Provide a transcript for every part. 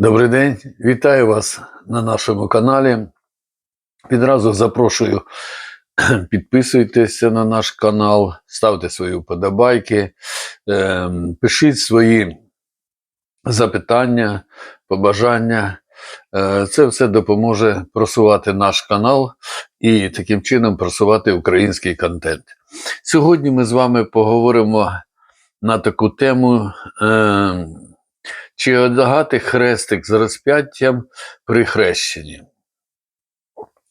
Добрий день, вітаю вас на нашому каналі. Відразу запрошую, підписуйтеся на наш канал, ставте свої вподобайки, ем, пишіть свої запитання, побажання. Е, Це все допоможе просувати наш канал і таким чином просувати український контент. Сьогодні ми з вами поговоримо на таку тему. Чи одягати хрестик з розп'яттям при хрещенні?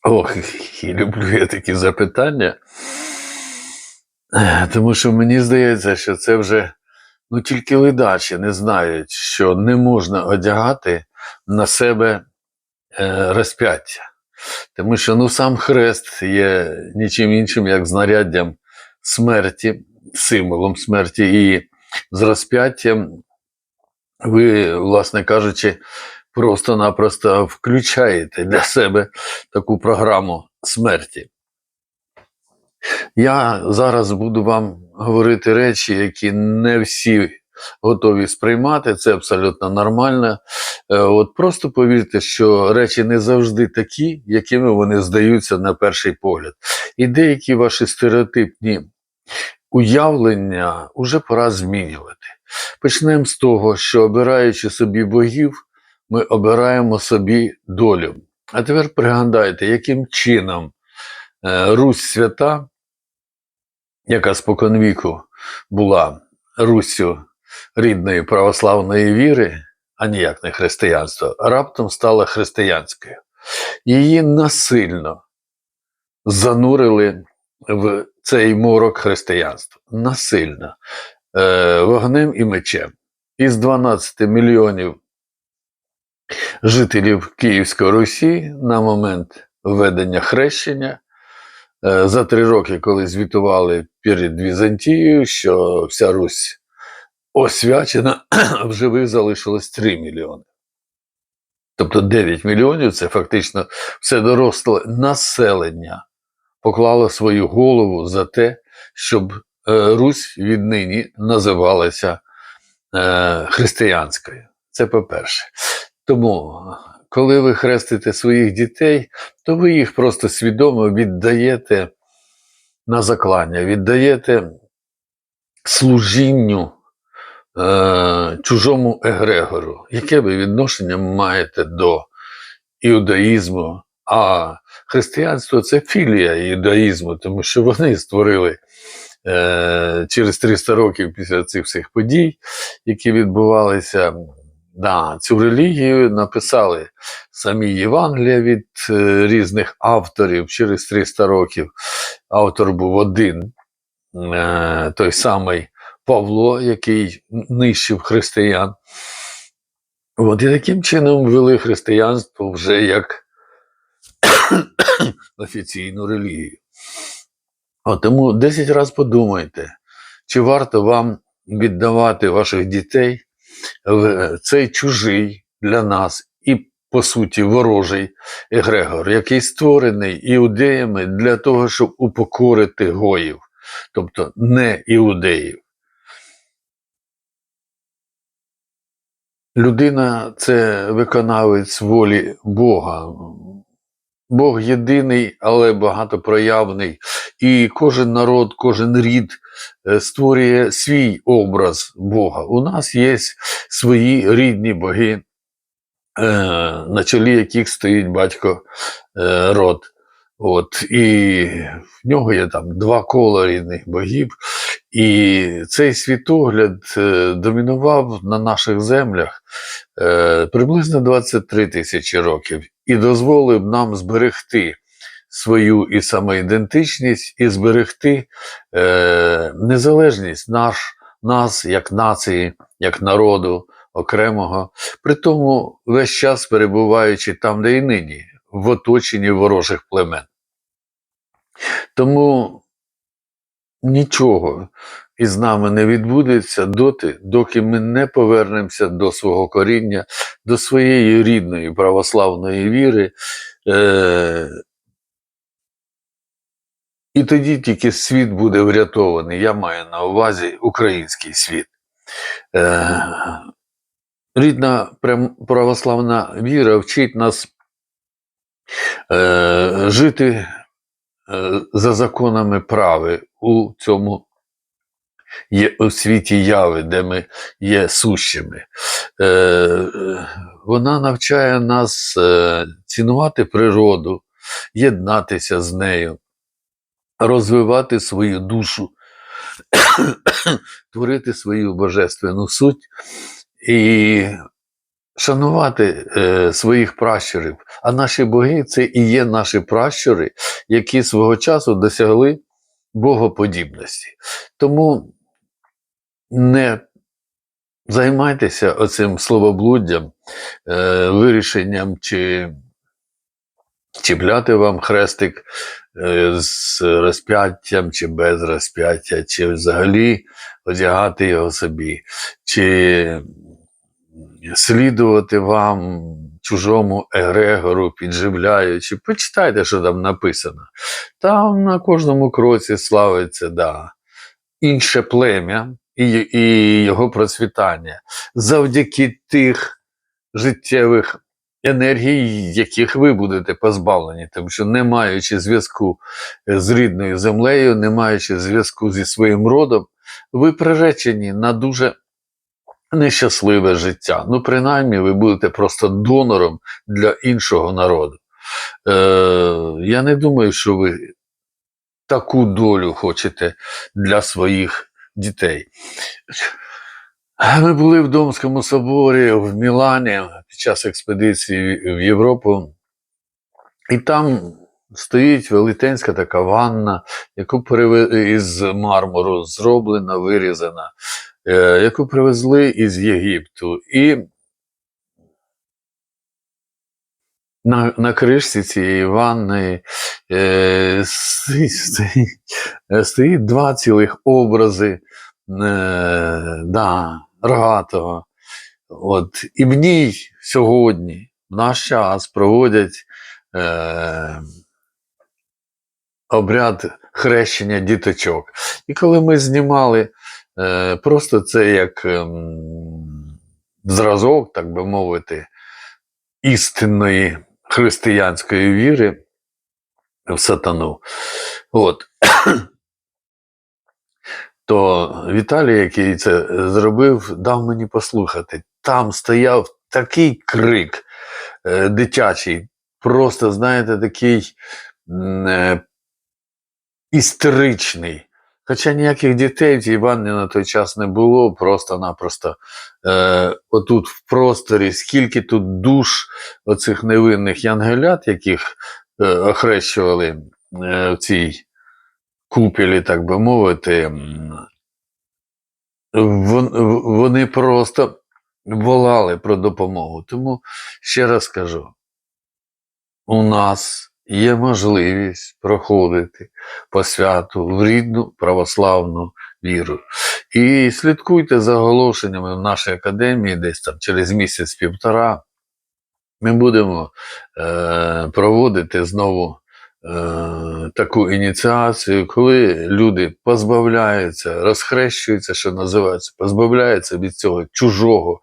Ох, і люблю я такі запитання. Тому що мені здається, що це вже ну, тільки ледачі не знають, що не можна одягати на себе е, розп'яття. Тому що ну, сам хрест є нічим іншим, як знаряддям смерті, символом смерті, і з розп'яттям ви, власне кажучи, просто-напросто включаєте для себе таку програму смерті. Я зараз буду вам говорити речі, які не всі готові сприймати, це абсолютно нормально. Е, От просто повірте, що речі не завжди такі, якими вони здаються на перший погляд. І деякі ваші стереотипні уявлення вже пора змінювати. Почнемо з того, що обираючи собі богів, ми обираємо собі долю. А тепер пригадайте, яким чином е, Русь свята, яка споконвіку була Руссю рідної православної віри, а ніяк не християнство, раптом стала християнською. Її насильно занурили в цей морок християнства. Насильно вогнем і мечем. Із 12 мільйонів жителів Київської Русі на момент введення хрещення е, за три роки, коли звітували перед Візантією, що вся Русь освячена, в живих залишилось 3 мільйони. Тобто 9 мільйонів це фактично все доросле населення поклало свою голову за те, щоб е, Русь віднині називалася е, християнською. Це по-перше. Тому, коли ви хрестите своїх дітей, то ви їх просто свідомо віддаєте на заклання, віддаєте служінню е, чужому егрегору. Яке ви відношення маєте до іудаїзму? А християнство це філія іудаїзму, тому що вони створили е, через 300 років після цих всіх подій, які відбувалися. Да, цю релігію написали самі Євангелія від е, різних авторів через 300 років. Автор був один, е, той самий Павло, який нищив християн. От, і таким чином ввели християнство вже як офіційну релігію. От, тому 10 разів подумайте, чи варто вам віддавати ваших дітей в цей чужий для нас і, по суті, ворожий егрегор, який створений іудеями для того, щоб упокорити гоїв, тобто не іудеїв. Людина це виконавець волі Бога. Бог єдиний, але багатопроявний. І кожен народ, кожен рід е, створює свій образ Бога. У нас є свої рідні боги, е, на чолі яких стоїть батько е, род. От, І в нього є там два кола рідних богів. І цей світогляд е, домінував на наших землях е, приблизно 23 тисячі років і дозволив нам зберегти свою і самоідентичність, і зберегти е, незалежність наш, нас як нації, як народу окремого, при тому весь час перебуваючи там, де і нині, в оточенні ворожих племен. Тому нічого із нами не відбудеться доти, доки ми не повернемося до свого коріння, до своєї рідної православної віри. Е- і тоді тільки світ буде врятований. Я маю на увазі український світ. Е- рідна православна віра вчить нас е, жити е, за законами прави у цьому є, у світі яви, де ми є сущими. Е, вона навчає нас е, цінувати природу, єднатися з нею, розвивати свою душу, творити свою божественну суть і шанувати е, своїх пращурів. А наші боги це і є наші пращури, які свого часу досягли богоподібності. Тому не займайтеся оцим словоблуддям, е, вирішенням, чи чіпляти вам хрестик е, з розп'яттям, чи без розп'яття, чи взагалі одягати його собі, чи слідувати вам чужому егрегору, підживляючи. Почитайте, що там написано. Там на кожному кроці славиться, да, інше плем'я і, і його процвітання завдяки тих життєвих енергій, яких ви будете позбавлені, тому що не маючи зв'язку з рідною землею, не маючи зв'язку зі своїм родом, ви приречені на дуже нещасливе життя. Ну, принаймні, ви будете просто донором для іншого народу. Е, я не думаю, що ви таку долю хочете для своїх дітей. Ми були в Домському соборі в Мілані під час експедиції в Європу, і там стоїть велетенська така ванна, яку переве... із мармуру зроблена, вирізана, яку привезли із Єгипту. І на, на кришці цієї ванни е, стоїть, стоїть, е, два цілих образи е, да, рогатого. От, і в ній сьогодні, в наш час, проводять е, обряд хрещення діточок. І коли ми знімали е, просто це як ем, зразок, так би мовити, істинної християнської віри в сатану. От. То Віталій, який це зробив, дав мені послухати. Там стояв такий крик е, дитячий, просто, знаєте, такий е, істеричний. Хоча ніяких дітей в ванні на той час не було, просто-напросто е, отут в просторі, скільки тут душ оцих невинних янгелят, яких е, охрещували е, в цій купілі, так би мовити, вон- вони просто волали про допомогу. Тому ще раз кажу: у нас є можливість проходити по святу в рідну православну віру. І слідкуйте за оголошеннями в нашій академії, десь там через місяць-півтора. Ми будемо е, проводити знову е, таку ініціацію, коли люди позбавляються, розхрещуються, що називається, позбавляються від цього чужого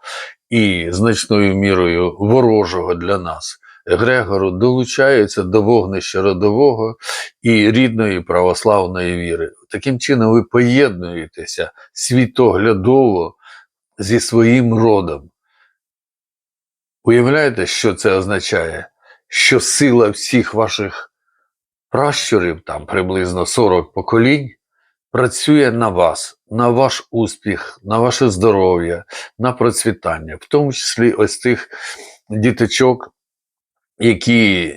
і значною мірою ворожого для нас. Егрегору долучаються до вогнища родового і рідної православної віри. Таким чином ви поєднуєтеся світоглядово зі своїм родом. Уявляєте, що це означає? Що сила всіх ваших пращурів, там приблизно 40 поколінь, працює на вас, на ваш успіх, на ваше здоров'я, на процвітання, в тому числі ось тих діточок, які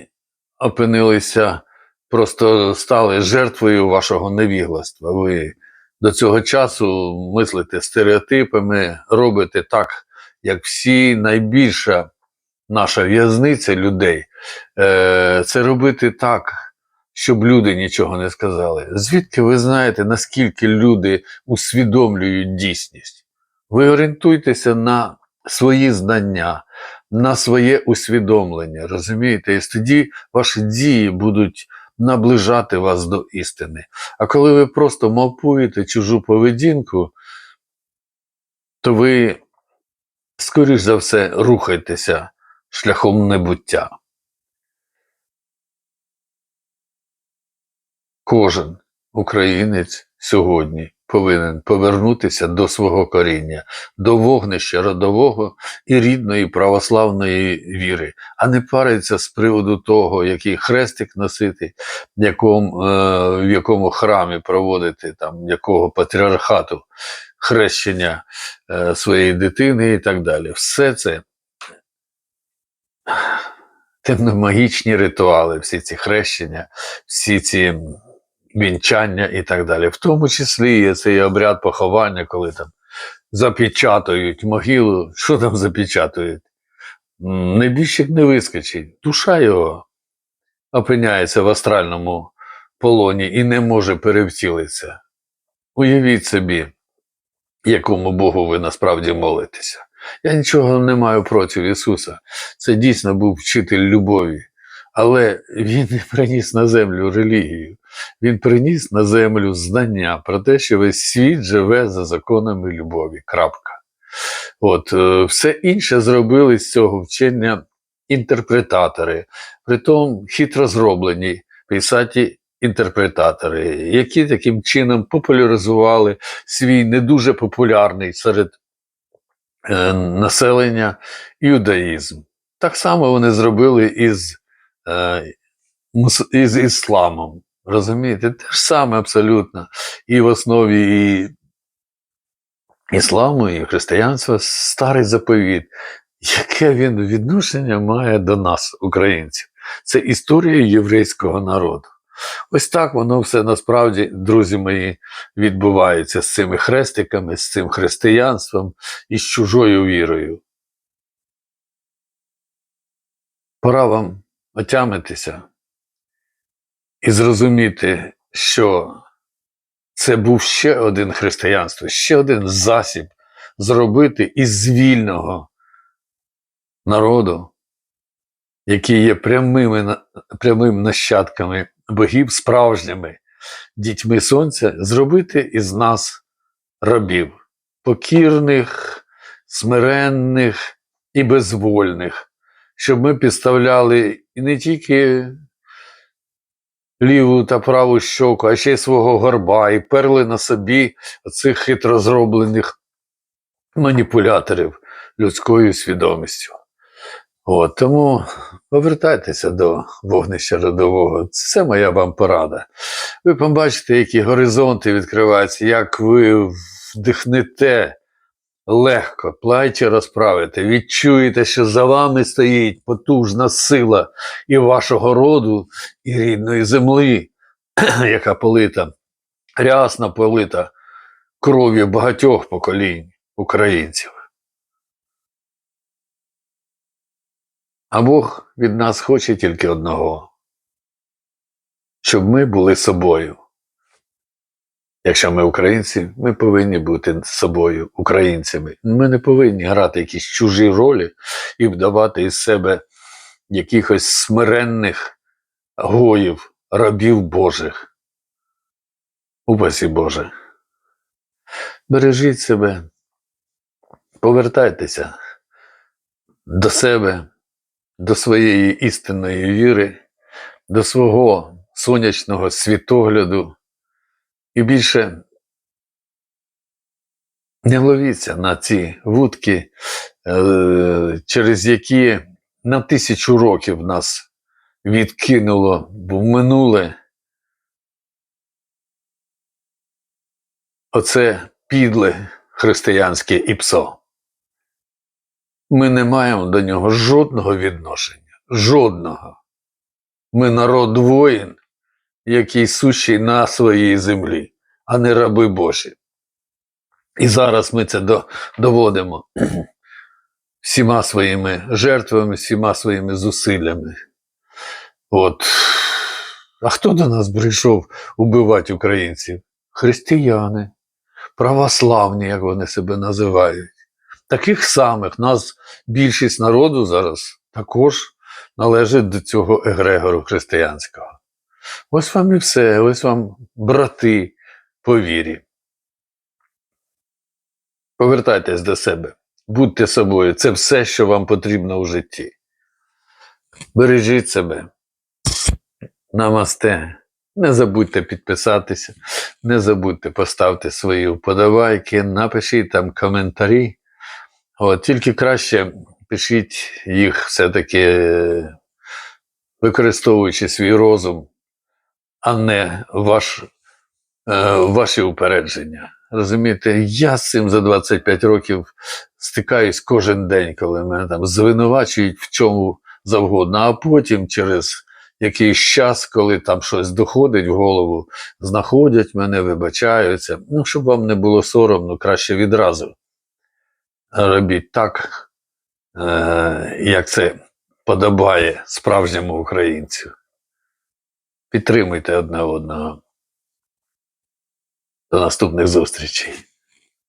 опинилися, просто стали жертвою вашого невігластва. Ви до цього часу мислите стереотипами, робите так, як всі найбільша наша в'язниця людей. Е, це робити так, щоб люди нічого не сказали. Звідки ви знаєте, наскільки люди усвідомлюють дійсність? Ви орієнтуйтеся на свої знання, на своє усвідомлення, розумієте? І тоді ваші дії будуть наближати вас до істини. А коли ви просто мавпуєте чужу поведінку, то ви скоріш за все, рухайтеся шляхом небуття. Кожен українець сьогодні повинен повернутися до свого коріння, до вогнища родового і рідної православної віри, а не париться з приводу того, який хрестик носити, в якому, е, в якому храмі проводити, там, якого патріархату хрещення е, своєї дитини і так далі. Все це темномагічні ритуали, всі ці хрещення, всі ці вінчання і так далі. В тому числі є цей обряд поховання, коли там запечатують могилу. Що там запечатують? Небіжчик не вискочить. Душа його опиняється в астральному полоні і не може перевтілитися. Уявіть собі, якому Богу ви насправді молитеся. Я нічого не маю проти Ісуса. Це дійсно був вчитель любові. Але Він не приніс на землю релігію. Він приніс на землю знання про те, що весь світ живе за законами любові. Крапка. От, е, все інше зробили з цього вчення інтерпретатори, притом хитро зроблені писаті інтерпретатори, які таким чином популяризували свій не дуже популярний серед е, населення юдаїзм. Так само вони зробили із, е, із ісламом. Розумієте, те ж саме абсолютно. І в основі і ісламу, і християнства старий заповіт. Яке він відношення має до нас, українців? Це історія єврейського народу. Ось так воно все насправді, друзі мої, відбувається з цими хрестиками, з цим християнством і з чужою вірою. Пора вам отямитися і зрозуміти, що це був ще один християнство, ще один засіб зробити із вільного народу, які є прямими, на- прямим нащадками богів справжніми дітьми сонця, зробити із нас рабів, покірних, смиренних і безвольних, щоб ми підставляли і не тільки ліву та праву щоку, а ще й свого горба, і перли на собі оцих хитро зроблених маніпуляторів людською свідомістю. От, тому повертайтеся до вогнища родового. Це моя вам порада. Ви побачите, які горизонти відкриваються, як ви вдихнете легко, плечі розправите, відчуєте, що за вами стоїть потужна сила і вашого роду, і рідної землі, яка полита, рясно полита кров'ю багатьох поколінь українців. А Бог від нас хоче тільки одного, щоб ми були собою. Якщо ми українці, ми повинні бути з собою, українцями. Ми не повинні грати якісь чужі ролі і вдавати із себе якихось смиренних гоїв, рабів Божих. Упасі Боже. Бережіть себе, повертайтеся до себе, до своєї істинної віри, до свого сонячного світогляду і більше не ловіться на ці вудки, е, через які на тисячу років нас відкинуло в минуле. Оце підле християнське іпсо. Ми не маємо до нього жодного відношення. Жодного. Ми народ воїн, який сущий на своїй землі, а не раби Божі. І зараз ми це до, доводимо всіма своїми жертвами, всіма своїми зусиллями. От. А хто до нас прийшов убивати українців? Християни, православні, як вони себе називають. Таких самих нас більшість народу зараз також належить до цього егрегору християнського. Ось вам і все, ось вам брати по вірі. Повертайтесь до себе Будьте собою. Це все, що вам потрібно у житті. Бережіть себе. Намасте. Не забудьте підписатися, не забудьте поставити свої вподобайки, напишіть там коментарі. От, тільки краще пишіть їх все-таки е, використовуючи свій розум, а не ваш, е, ваші упередження. Розумієте, я з цим за 25 років стикаюсь кожен день, коли мене там звинувачують в чому завгодно, а потім через якийсь час, коли там щось доходить в голову, знаходять мене, вибачаються. Ну, щоб вам не було соромно, краще відразу робіть так, е, як це подобає справжньому українцю. Підтримуйте одне одного. До наступних зустрічей.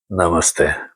Намасте.